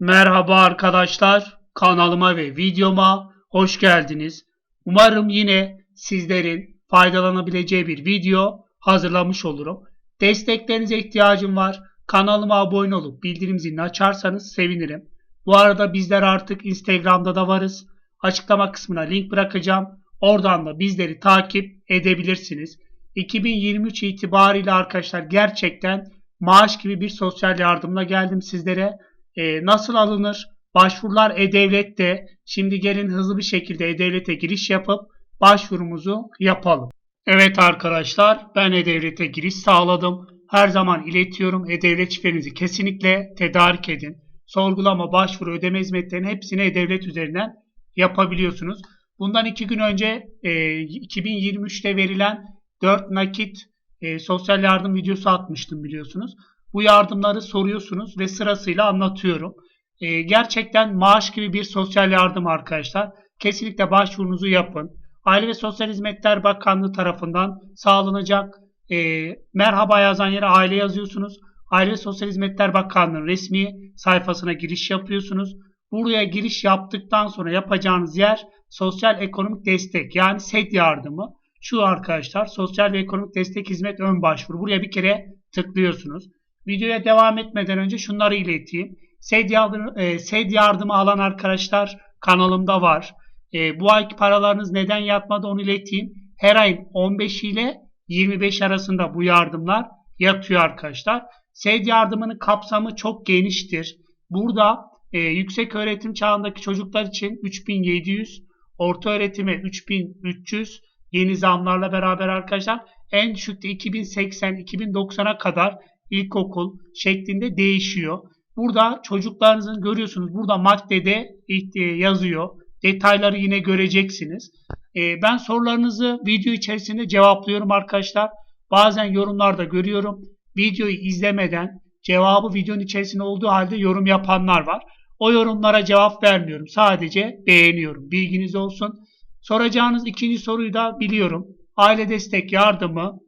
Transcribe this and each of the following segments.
Merhaba arkadaşlar, kanalıma ve videoma hoş geldiniz. Umarım yine sizlerin faydalanabileceği bir video hazırlamış olurum. Desteklerinize ihtiyacım var. Kanalıma abone olup bildirim zilini açarsanız sevinirim. Bu arada bizler artık Instagram'da da varız. Açıklama kısmına link bırakacağım. Oradan da bizleri takip edebilirsiniz. 2023 itibariyle arkadaşlar gerçekten maaş gibi bir sosyal yardımla geldim sizlere. Ee, nasıl alınır? Başvurular E-Devlet'te. Şimdi gelin hızlı bir şekilde E-Devlet'e giriş yapıp başvurumuzu yapalım. Evet arkadaşlar ben E-Devlet'e giriş sağladım. Her zaman iletiyorum. E-Devlet şifrenizi kesinlikle tedarik edin. Sorgulama, başvuru, ödeme hizmetlerinin hepsini E-Devlet üzerinden yapabiliyorsunuz. Bundan iki gün önce e, 2023'te verilen 4 nakit e, sosyal yardım videosu atmıştım biliyorsunuz. Bu yardımları soruyorsunuz ve sırasıyla anlatıyorum. E, gerçekten maaş gibi bir sosyal yardım arkadaşlar. Kesinlikle başvurunuzu yapın. Aile ve Sosyal Hizmetler Bakanlığı tarafından sağlanacak e, merhaba yazan yere aile yazıyorsunuz. Aile ve Sosyal Hizmetler Bakanlığı resmi sayfasına giriş yapıyorsunuz. Buraya giriş yaptıktan sonra yapacağınız yer sosyal ekonomik destek yani SED yardımı. Şu arkadaşlar sosyal ve ekonomik destek hizmet ön başvuru. Buraya bir kere tıklıyorsunuz. Videoya devam etmeden önce şunları ileteyim. SED yardımı, e, SED yardımı alan arkadaşlar kanalımda var. E, bu ayki paralarınız neden yatmadı onu ileteyim. Her ayın 15 ile 25 arasında bu yardımlar yatıyor arkadaşlar. SED yardımının kapsamı çok geniştir. Burada e, yüksek öğretim çağındaki çocuklar için 3700, orta öğretime 3300, yeni zamlarla beraber arkadaşlar en düşükte 2080-2090'a kadar ilkokul şeklinde değişiyor. Burada çocuklarınızın görüyorsunuz burada maddede yazıyor. Detayları yine göreceksiniz. Ee, ben sorularınızı video içerisinde cevaplıyorum arkadaşlar. Bazen yorumlarda görüyorum. Videoyu izlemeden cevabı videonun içerisinde olduğu halde yorum yapanlar var. O yorumlara cevap vermiyorum. Sadece beğeniyorum. Bilginiz olsun. Soracağınız ikinci soruyu da biliyorum. Aile destek yardımı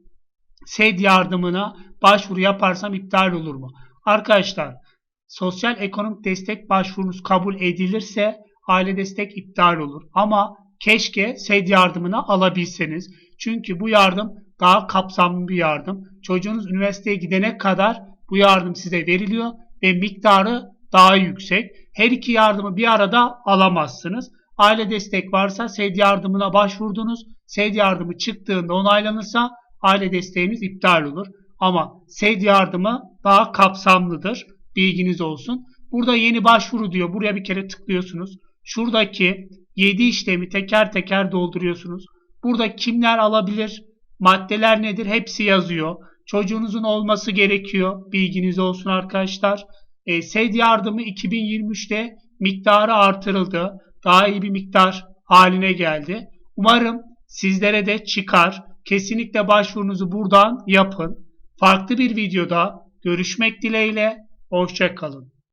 SED yardımına başvuru yaparsam iptal olur mu? Arkadaşlar sosyal ekonomik destek başvurunuz kabul edilirse aile destek iptal olur. Ama keşke SED yardımına alabilseniz. Çünkü bu yardım daha kapsamlı bir yardım. Çocuğunuz üniversiteye gidene kadar bu yardım size veriliyor ve miktarı daha yüksek. Her iki yardımı bir arada alamazsınız. Aile destek varsa SED yardımına başvurdunuz. SED yardımı çıktığında onaylanırsa aile desteğiniz iptal olur. Ama SED yardımı daha kapsamlıdır. Bilginiz olsun. Burada yeni başvuru diyor. Buraya bir kere tıklıyorsunuz. Şuradaki 7 işlemi teker teker dolduruyorsunuz. Burada kimler alabilir? Maddeler nedir? Hepsi yazıyor. Çocuğunuzun olması gerekiyor. Bilginiz olsun arkadaşlar. E, SED yardımı 2023'te miktarı artırıldı. Daha iyi bir miktar haline geldi. Umarım sizlere de çıkar. Kesinlikle başvurunuzu buradan yapın. Farklı bir videoda görüşmek dileğiyle. Hoşçakalın.